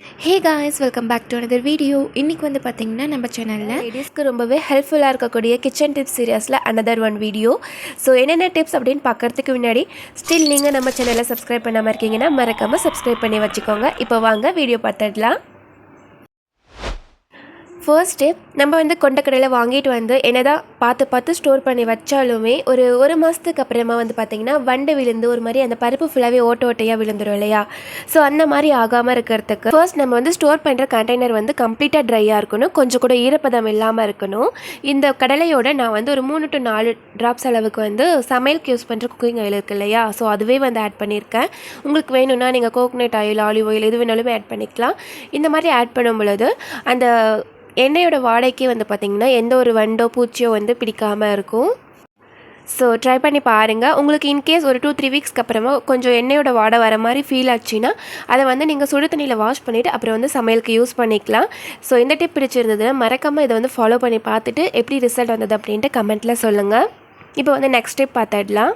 Hey guys welcome back to another video இன்றைக்கி வந்து பார்த்திங்கன்னா நம்ம சேனலில் லேடிஸ்க்கு ரொம்பவே ஹெல்ப்ஃபுல்லாக இருக்கக்கூடிய கிச்சன் டிப்ஸ் சீரியஸில் அனதர் ஒன் வீடியோ ஸோ என்னென்ன டிப்ஸ் அப்படின்னு பார்க்குறதுக்கு முன்னாடி ஸ்டில் நீங்கள் நம்ம சேனலை சப்ஸ்கிரைப் பண்ணாமல் இருக்கீங்கன்னா மறக்காமல் சப்ஸ்கிரைப் பண்ணி வச்சுக்கோங்க. இப்போ வாங்க வீடியோ பார்த்துடலாம். ஃபர்ஸ்ட்டு நம்ம வந்து கொண்டக்கடையில் வாங்கிட்டு வந்து என்னதான் பார்த்து பார்த்து ஸ்டோர் பண்ணி வச்சாலுமே ஒரு ஒரு மாதத்துக்கு அப்புறமா வந்து பார்த்திங்கன்னா வண்டு விழுந்து ஒரு மாதிரி அந்த பருப்பு ஃபுல்லாகவே ஓட்ட ஓட்டையாக விழுந்துரும் இல்லையா? ஸோ அந்த மாதிரி ஆகாமல் இருக்கிறதுக்கு ஃபர்ஸ்ட் நம்ம வந்து ஸ்டோர் பண்ணுற கண்டெய்னர் வந்து கம்ப்ளீட்டாக ட்ரையாக இருக்கணும். கொஞ்சம் கூட ஈரப்பதம் இல்லாமல் இருக்கணும். இந்த கடலையோட நான் வந்து ஒரு மூணு டு நாலு ட்ராப்ஸ் அளவுக்கு வந்து சமையலுக்கு யூஸ் பண்ணுற குக்கிங் ஆயில் இருக்குது இல்லையா? ஸோ அதுவே வந்து ஆட் பண்ணியிருக்கேன். உங்களுக்கு வேணும்னா நீங்கள் கோகோனட் ஆயில் ஆலிவ் ஆயில் எது வேணாலுமே ஆட் பண்ணிக்கலாம். இந்த மாதிரி ஆட் பண்ணும் பொழுது அந்த எண்ணெயோட வாடைக்கு வந்து பார்த்திங்கன்னா எந்த ஒரு வண்டோ பூச்சியோ வந்து பிடிக்காமல் இருக்கும். ஸோ ட்ரை பண்ணி பாருங்கள் உங்களுக்கு இன்கேஸ் ஒரு டூ த்ரீ வீக்ஸ்க்கு அப்புறமா கொஞ்சம் எண்ணெயோட வாடை வர மாதிரி ஃபீல் ஆச்சுன்னா அதை வந்து நீங்கள் சுடு தண்ணியில் வாஷ் பண்ணிவிட்டு அப்புறம் வந்து சமையலுக்கு யூஸ் பண்ணிக்கலாம். ஸோ இந்த டிப் பிடிச்சிருந்ததுன்னா மறக்காமல் இதை வந்து ஃபாலோ பண்ணி பார்த்துட்டு எப்படி ரிசல்ட் வந்தது அப்படின்ட்டு கமெண்ட்டில் சொல்லுங்கள் இப்போ வந்து நெக்ஸ்ட் டிப் பார்த்துடலாம்.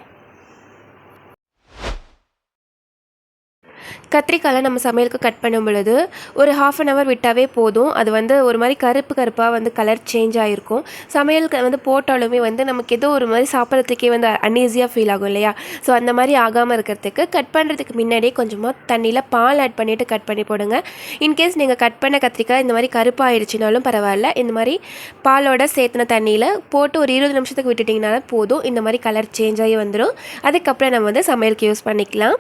கத்திரிக்காயில் நம்ம சமையலுக்கு கட் பண்ணும் பொழுது ஒரு ஹாஃப் அன் ஹவர் விட்டாவே போதும். அது வந்து ஒரு மாதிரி கருப்பு கருப்பாக வந்து கலர் சேஞ்ச் ஆகிருக்கும் சமையலுக்கு வந்து போட்டாலுமே வந்து நமக்கு ஏதோ ஒரு மாதிரி சாப்பிட்றதுக்கே வந்து அன்ஈஸியாக ஃபீல் ஆகும் இல்லையா? ஸோ அந்த மாதிரி ஆகாமல் இருக்கிறதுக்கு கட் பண்ணுறதுக்கு முன்னாடியே கொஞ்சமாக தண்ணியில் பால் ஆட் பண்ணிவிட்டு கட் பண்ணி போடுங்க. இன்கேஸ் நீங்கள் கட் பண்ண கத்திரிக்காய் இந்த மாதிரி கருப்பாகிடுச்சினாலும் பரவாயில்ல. இந்த மாதிரி பாலோட சேர்த்துன தண்ணியில் போட்டு ஒரு இருபது நிமிஷத்துக்கு விட்டுட்டிங்கனால போதும். இந்த மாதிரி கலர் சேஞ்ச் ஆகி வந்துடும் அதுக்கப்புறம் நம்ம வந்து சமையலுக்கு யூஸ் பண்ணிக்கலாம்.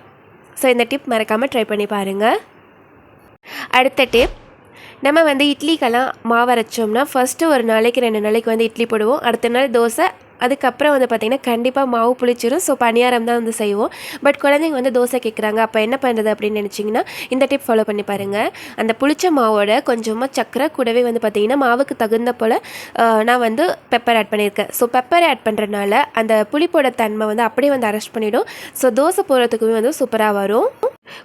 ஸோ இந்த டிப் மறக்காமல் ட்ரை பண்ணி பாருங்கள் அடுத்த டிப் நம்ம வந்து இட்லிக்கெல்லாம் மாவு அரைச்சோம்னா ஃபஸ்ட்டு ஒரு நாளைக்கு ரெண்டு நாளைக்கு வந்து இட்லி போடுவோம். அடுத்த நாள் தோசை அதுக்கப்புறம் வந்து பார்த்திங்கன்னா கண்டிப்பாக மாவு புளிச்சிடும் ஸோ பணியாரம் தான் வந்து செய்வோம். பட் குழந்தைங்க வந்து தோசை கேட்குறாங்க அப்போ என்ன பண்ணுறது அப்படின்னு நினச்சிங்கன்னா இந்த டிப் ஃபாலோ பண்ணி பாருங்கள் அந்த புளிச்ச மாவோட கொஞ்சமாக சக்கரை கூடவே வந்து பார்த்திங்கன்னா மாவுக்கு தகுந்த போல் நான் வந்து பெப்பர் ஆட் பண்ணியிருக்கேன். ஸோ பெப்பர் ஆட் பண்ணுறதுனால அந்த புளிப்போட தன்மை வந்து அப்படியே வந்து அரெஸ்ட் பண்ணிவிடும் ஸோ தோசை போடுறதுக்குமே வந்து சூப்பராக வரும்.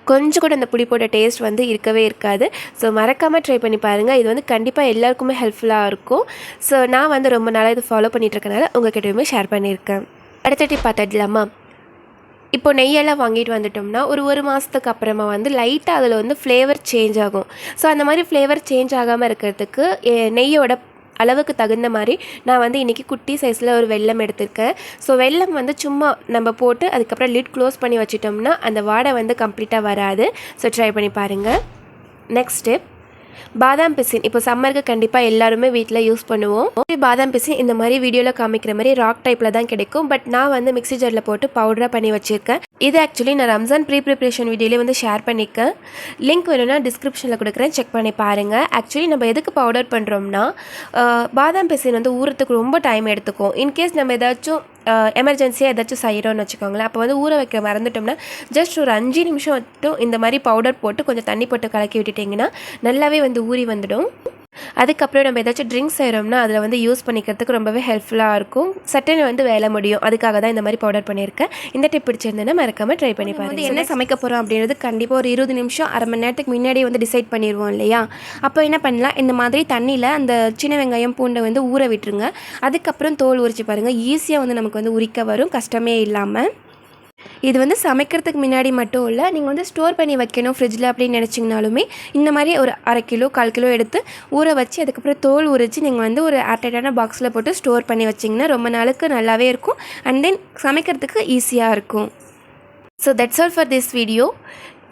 கொஞ்சம் கூட அந்த புளிப்போட டேஸ்ட் வந்து இருக்கவே இருக்காது. ஸோ மறக்காமல் ட்ரை பண்ணி பாருங்கள் இது வந்து கண்டிப்பாக எல்லாருக்குமே ஹெல்ப்ஃபுல்லாக இருக்கும். ஸோ நான் வந்து ரொம்ப நாளாக இது ஃபாலோ பண்ணிகிட்ருக்கனால உங்கள்கிட்டயுமே ஷேர் பண்ணியிருக்கேன். அடுத்த டிப் பார்த்துடலாமா இப்போ நெய்யெல்லாம் வாங்கிட்டு வந்துட்டோம்னா ஒரு ஒரு மாதத்துக்கு அப்புறமா வந்து லைட்டாக அதில் வந்து ஃப்ளேவர் சேஞ்ச் ஆகும். ஸோ அந்த மாதிரி ஃப்ளேவர் சேஞ்ச் ஆகாமல் இருக்கிறதுக்கு எ- நெய்யோட அளவுக்கு தகுந்த மாதிரி நான் வந்து இன்றைக்கி குட்டி சைஸில் ஒரு வெள்ளம் எடுத்திருக்கேன். ஸோ வெல்லம் வந்து சும்மா நம்ம போட்டு அதுக்கப்புறம் லிட் க்ளோஸ் பண்ணி வச்சிட்டோம்னா அந்த வாடை வந்து கம்ப்ளீட்டாக வராது. ஸோ ட்ரை பண்ணி பாருங்கள் நெக்ஸ்ட் ஸ்டெப் பாதாம் பிசின். இப்போ சம்மருக்கு கண்டிப்பாக எல்லாருமே வீட்டில் யூஸ் பண்ணுவோம். பாதாம் பிசின் இந்த மாதிரி வீடியோவில் காமிக்கிற மாதிரி ராக் டைப்பில் தான் கிடைக்கும். பட் நான் வந்து மிக்சி ஜாரில் போட்டு பவுடராக பண்ணி வச்சுருக்கேன். இது ஆக்சுவலி நான் ரம்ஜான் ப்ரீ ப்ரிப்ரேஷன் வீடியோலேயே வந்து ஷேர் பண்ணிக்கேன் லிங்க் வேணும்னா டிஸ்கிரிப்ஷனில் கொடுக்குறேன். செக் பண்ணி பாருங்கள் ஆக்சுவலி நம்ம எதுக்கு பவுடர் பண்ணுறோம்னா பாதாம் பிசின் வந்து ஊறத்துக்கு ரொம்ப டைம் எடுத்துக்கும். இன்கேஸ் நம்ம ஏதாச்சும் எமர்ஜென்சியாக ஏதாச்சும் செய்கிறோம்னு வச்சுக்கோங்களேன். அப்போ வந்து ஊற வைக்க மறந்துட்டோம்னா ஜஸ்ட் ஒரு அஞ்சு நிமிஷம் மட்டும் இந்த மாதிரி பவுடர் போட்டு கொஞ்சம் தண்ணி போட்டு கலக்கி விட்டுட்டிங்கன்னா நல்லாவே வந்து ஊறி வந்துடும். அதுக்கப்புறம் நம்ம ஏதாச்சும் ட்ரிங்க்ஸ் செய்கிறோம்னா அதில் வந்து யூஸ் பண்ணிக்கிறதுக்கு ரொம்பவே ஹெல்ப்ஃபுல்லாக இருக்கும். சட்டன் வந்து வேலை முடியும். அதுக்காக தான் இந்த மாதிரி பவுடர் பண்ணியிருக்கேன். இந்த டிப் பிடிச்சிருந்தேன்னா மறக்காமல் ட்ரை பண்ணி பாருங்க. என்ன சமைக்க போகிறோம் அப்படின்றது கண்டிப்பாக ஒரு இருபது நிமிஷம் அரை மணி நேரத்துக்கு முன்னாடியே வந்து டிசைட் பண்ணிடுவோம் இல்லையா? அப்போ என்ன பண்ணலாம்? இந்த மாதிரி தண்ணியில் அந்த சின்ன வெங்காயம் பூண்டை வந்து ஊற விட்டுருங்க. அதுக்கப்புறம் தோல் உரிச்சு பாருங்கள் ஈஸியாக வந்து நமக்கு வந்து உரிக்க வரும். கஷ்டமே இல்லாமல் இது வந்து சமைக்கிறதுக்கு முன்னாடி மட்டும் இல்லை நீங்கள் வந்து ஸ்டோர் பண்ணி வைக்கணும் ஃப்ரிட்ஜில் அப்படின்னு நினச்சிங்கனாலுமே இந்த மாதிரி ஒரு அரை கிலோ கால் கிலோ எடுத்து ஊற வச்சு அதுக்கப்புறம் தோல் உரித்து நீங்கள் வந்து ஒரு ஏர்டைட்டான பாக்ஸில் போட்டு ஸ்டோர் பண்ணி வச்சிங்கன்னா ரொம்ப நாளுக்கு நல்லாவே இருக்கும். அண்ட் தென் சமைக்கிறதுக்கு ஈஸியாக இருக்கும். So that's all for this video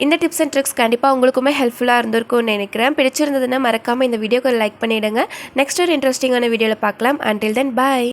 இந்த டிப்ஸ் அண்ட் ட்ரிக்ஸ் கண்டிப்பாக உங்களுக்குமே ஹெல்ப்ஃபுல்லாக இருந்திருக்கும்னு நினைக்கிறேன். பிடிச்சிருந்ததுன்னா மறக்காமல் இந்த வீடியோக்கு லைக் பண்ணிவிடுங்க நெக்ஸ்ட் ஒரு இன்ட்ரெஸ்டிங்கான வீடியோவில் பார்க்கலாம். அண்டில் தென் பாய்